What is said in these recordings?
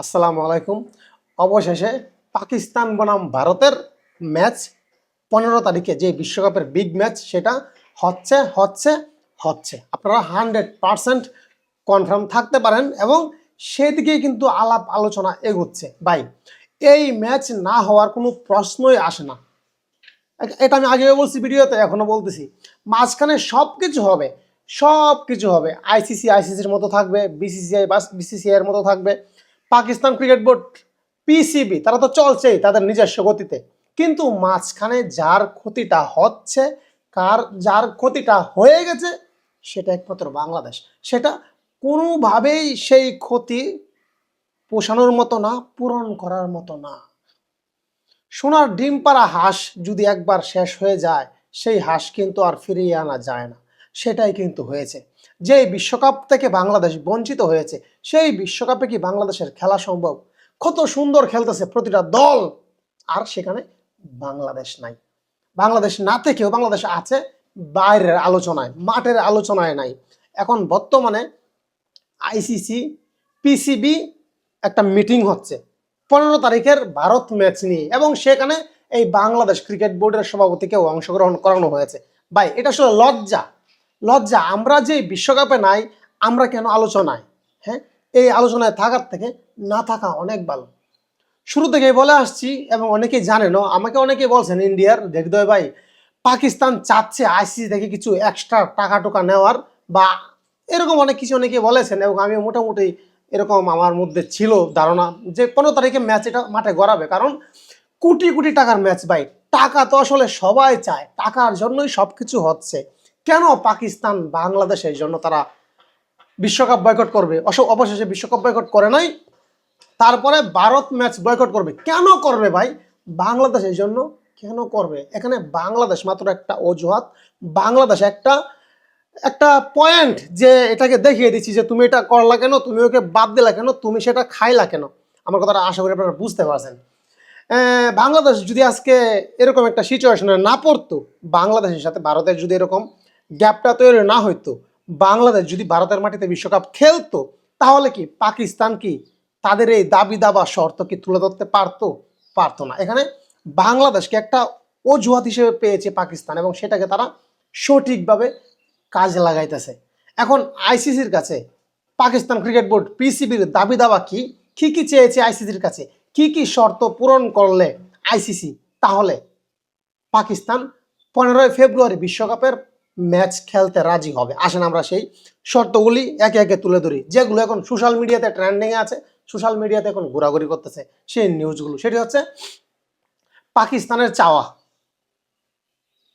আসসালামু আলাইকুম। অবশেষে পাকিস্তান বনাম ভারতের ম্যাচ পনেরো তারিখে যে বিশ্বকাপের বিগ ম্যাচ সেটা হচ্ছে হচ্ছে হচ্ছে। আপনারা হান্ড্রেড পারসেন্ট কনফার্ম থাকতে পারেন এবং সেদিকেই কিন্তু আলাপ আলোচনা এগোচ্ছে। ভাই, এই ম্যাচ না হওয়ার কোনো প্রশ্নই আসে না। এটা আমি আগেও বলছি, ভিডিওতে এখনও বলতেছি। মাঝখানে সব কিছু হবে। সব কিছু হবে আইসিসি আইসিসির মতো থাকবে বিসিসিআই বাস বিসিসিআই এর মতো থাকবে। পাকিস্তান ক্রিকেট বোর্ড পিসিবি তারা তো চলছেই তাদের নিজস্ব গতিতে। কিন্তু মাঝখানে যার ক্ষতিটা হচ্ছে, কার যার ক্ষতিটা হয়ে গেছে, সেটা একমাত্র বাংলাদেশ। সেটা কোনোভাবেই সেই ক্ষতি পোষানোর মতো না, পূরণ করার মতো না। সোনার ডিম পাড়া হাঁস যদি একবার শেষ হয়ে যায়, সেই হাঁস কিন্তু আর ফিরিয়ে আনা যায় না। সেটাই কিন্তু হয়েছে। যে বিশ্বকাপ থেকে বাংলাদেশ বঞ্চিত হয়েছে, সেই বিশ্বকাপে কি বাংলাদেশের খেলা সম্ভব? কত সুন্দর খেলতেছে প্রতিটা দল। আর সেখানে বাংলাদেশ নাই। বাংলাদেশ না থেকেও বাংলাদেশ আছে বাইরের আলোচনায়, মাঠের আলোচনায় নাই। এখন বর্তমানে আইসিসি পিসিবি একটা মিটিং হচ্ছে। পনেরো তারিখের ভারত ম্যাচ নিয়ে এবং সেখানে এই বাংলাদেশ ক্রিকেট বোর্ডের সভাপতিকেও অংশগ্রহণ করানো হয়েছে। ভাই, এটা আসলে লজ্জা। লজ্জা, আমরা যে বিশ্বকাপে নাই, আমরা কেন আলোচনায়? হ্যাঁ? এই আলোচনায় থাকার থেকে না থাকা অনেক ভালো। শুরু থেকেই বলে আসছি এবং অনেকেই জানেনও আমাকে অনেকেই বলছেন, ইন্ডিয়ার দেখদয় ভাই, পাকিস্তান চাচ্ছে আইসিসি থেকে কিছু এক্সট্রা টাকা টোকা নেওয়ার বা এরকম অনেক কিছু অনেকে বলেছেন এবং আমি মোটামুটি এরকম আমার মধ্যে ছিল ধারণা যে পনেরো তারিখে ম্যাচ এটা মাঠে গড়াবে। কারণ কোটি কোটি টাকার ম্যাচ ভাই, টাকা তো আসলে সবাই চায়, টাকার জন্যই সব কিছু হচ্ছে। কেন পাকিস্তান বাংলাদেশের জন্য তারা বিশ্বকাপ বয়কট করবে? অবশেষে বিশ্বকাপ বয়কট করে নাই, তারপরে ভারত ম্যাচ বয়কট করবে। কেন করবে ভাই? বাংলাদেশের জন্য কেন করবে? এখানে বাংলাদেশ মাত্র একটা অজুহাত, বাংলাদেশ একটা একটা পয়েন্ট যে এটাকে দেখিয়ে দিচ্ছি যে তুমি এটা করলা কেন, তুমি ওকে বাদ দিলা কেন, তুমি সেটা খাইলা কেন? আমার কথাটা আশা করি আপনারা বুঝতে পারছেন। বাংলাদেশ যদি আজকে এরকম একটা সিচুয়েশনে না পড়তো, বাংলাদেশের সাথে ভারতের যদি এরকম গ্যাপটা তৈরি না হইতো, বাংলাদেশ যদি ভারতের মাটিতে বিশ্বকাপ খেলতো, তাহলে কি পাকিস্তান কি তাদের এই দাবি দাবা শর্ত কি তুলে ধরতে পারতো? পারতো না। এখানে বাংলাদেশকে একটা অজুহাত হিসেবে পেয়েছে পাকিস্তান এবং সেটাকে তারা সঠিকভাবে কাজে লাগাইতেছে। এখন আইসিসির কাছে পাকিস্তান ক্রিকেট বোর্ড পিসিবির দাবি দাবা কি? কি কি চেয়েছে আইসিসির কাছে? কি কি শর্ত পূরণ করলে আইসিসি? তাহলে পাকিস্তান পনেরোই ফেব্রুয়ারি বিশ্বকাপের ম্যাচ খেলতে রাজি হবে। আসেন আমরা সেই শর্তগুলি একে একে তুলে ধরি। যেগুলো এখন সোশ্যাল মিডিয়াতে ট্রেন্ডিংয়ে আছে সোশ্যাল মিডিয়াতে এখন ঘোরাঘুরি করতেছে সেই নিউজগুলো সেটি হচ্ছে পাকিস্তানের চাওয়া।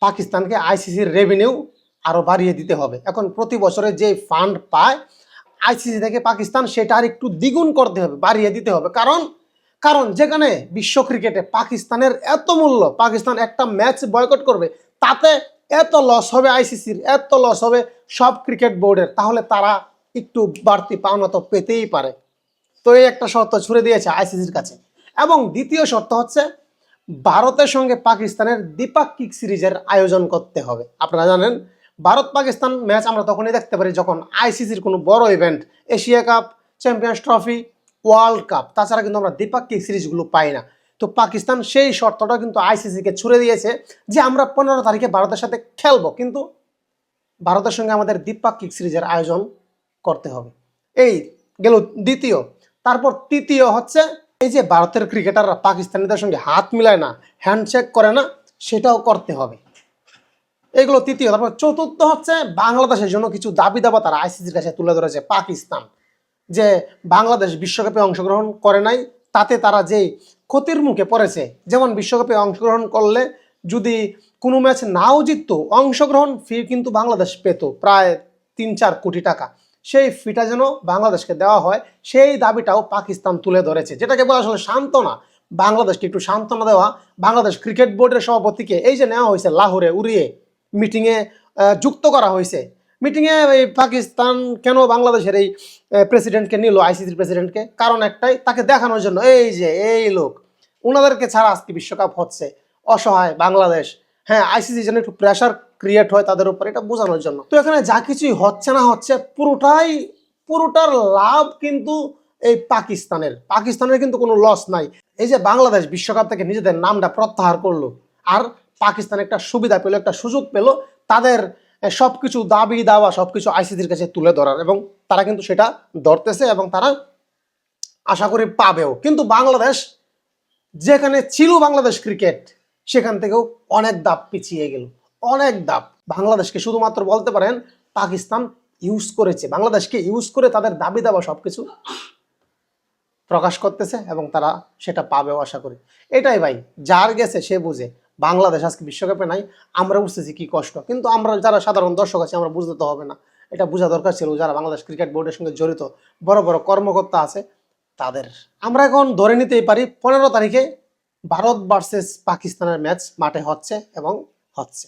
পাকিস্তানকে আইসিসির রেভিনিউ আরও বাড়িয়ে দিতে হবে। এখন প্রতি বছরে যে ফান্ড পায় আইসিসি থেকে পাকিস্তান সেটা আর একটু দ্বিগুণ করতে হবে, বাড়িয়ে দিতে হবে। কারণ কারণ যেখানে বিশ্ব ক্রিকেটে পাকিস্তানের এত মূল্য, পাকিস্তান একটা ম্যাচ বয়কট করবে, তাতে এত লস হবে আইসিসির এত লস হবে সব ক্রিকেট বোর্ডের তাহলে তারা একটু বাড়তি পাওনা তো পেতেই পারে। তো এই একটা শর্ত ছুড়ে দিয়েছে আইসিসির কাছে। এবং দ্বিতীয় শর্ত হচ্ছে ভারতের সঙ্গে পাকিস্তানের দ্বিপাক্ষিক সিরিজের আয়োজন করতে হবে। আপনারা জানেন ভারত পাকিস্তান ম্যাচ আমরা তখনই দেখতে পারি যখন আইসিসির কোনো বড় event Asia cup champions trophy world cup তাছাড়া কিন্তু আমরা দ্বিপাক্ষিক সিরিজগুলো পাই না। তো পাকিস্তান সেই শর্তটা কিন্তু আইসিসিকে ছুড়ে দিয়েছে যে আমরা পনেরো তারিখে ভারতের সাথে খেলব। কিন্তু ভারতের সঙ্গে আমাদের দ্বিপাক্ষিক সিরিজের আয়োজন করতে হবে। এই গেল দ্বিতীয়। তারপর তৃতীয় হচ্ছে এই যে ভারতের ক্রিকেটাররা পাকিস্তানিদের সঙ্গে হাত মিলায় না, হ্যান্ডশেক করে না, সেটাও করতে হবে। এগুলো তৃতীয়। তারপর চতুর্থ হচ্ছে বাংলাদেশের জন্য কিছু দাবি দাবা তারা আইসিসির কাছে তুলে ধরেছে পাকিস্তান। যে বাংলাদেশ বিশ্বকাপে অংশগ্রহণ করে নাই, তাতে তারা যে ক্ষতির মুখে পড়েছে। যেমন বিশ্বকাপে অংশগ্রহণ করলে যদি কোনো ম্যাচ নাও জিততো, অংশগ্রহণ ফি কিন্তু বাংলাদেশ পেত প্রায় তিন চার কোটি টাকা। সেই ফিটা যেন বাংলাদেশকে দেওয়া হয়, সেই দাবিটাও পাকিস্তান তুলে ধরেছে। যেটাকে বলা আসলে সান্ত্বনা। বাংলাদেশকে একটু সান্ত্বনা দেওয়া। বাংলাদেশ ক্রিকেট বোর্ডের সভাপতিকে এই যে নেওয়া হয়েছে লাহোরে উড়িয়ে মিটিংয়ে যুক্ত করা হয়েছে। মিটিংয়ে এই পাকিস্তান কেন বাংলাদেশের এই প্রেসিডেন্টকে নিল আইসিসির প্রেসিডেন্টকে কারণ একটাই, তাকে দেখানোর জন্য। এই যে, এই লোক ওনাদেরকে ছাড়া আজকে বিশ্বকাপ হচ্ছে। অসহায় বাংলাদেশ। হ্যাঁ আইসিসি যেন একটু প্রেশার ক্রিয়েট হয় তাদের উপর, এটা বোঝানোর জন্য। তো এখানে যা কিছুই হচ্ছে না হচ্ছে, পুরোটাই, পুরোটার লাভ কিন্তু এই পাকিস্তানের। পাকিস্তানের কিন্তু কোনো লস নাই। এই যে বাংলাদেশ বিশ্বকাপ থেকে নিজেদের নামটা প্রত্যাহার করল, আর পাকিস্তান একটা সুবিধা পেল, একটা সুযোগ পেল, তাদের সব কিছু দাবি দাওয়া সব কিছু আইসিসির কাছে তুলে ধরার এবং তারা কিন্তু সেটা ধরতেছে এবং তারা আশা করি পাবেও। কিন্তু বাংলাদেশ যেখানে ছিল বাংলাদেশ ক্রিকেট সেখান থেকেও অনেক দাপ পিছিয়ে গেল। অনেক দাপ। বাংলাদেশকে শুধুমাত্র বলতে পারেন, পাকিস্তান ইউজ করেছে। বাংলাদেশকে ইউজ করে তাদের দাবি দাবা সব কিছু প্রকাশ করতেছে এবং তারা সেটা পাবেও আশা করি। এটাই ভাই, যার গেছে সে বুঝে। বাংলাদেশ আজকে বিশ্বকাপে নাই, আমরা বুঝতেছি কি কষ্ট। কিন্তু আমরা যারা সাধারণ দর্শক আছি, আমরা বুঝতে তো হবে না। এটা বোঝা দরকার ছিল যারা বাংলাদেশ ক্রিকেট বোর্ডের সঙ্গে জড়িত, বড় বড় কর্মকর্তা আছে, তাদের। আমরা এখন ধরে নিতেই পারি, পনেরো তারিখে ভারত ভার্সেস পাকিস্তানের ম্যাচ মাঠে হচ্ছে এবং হচ্ছে।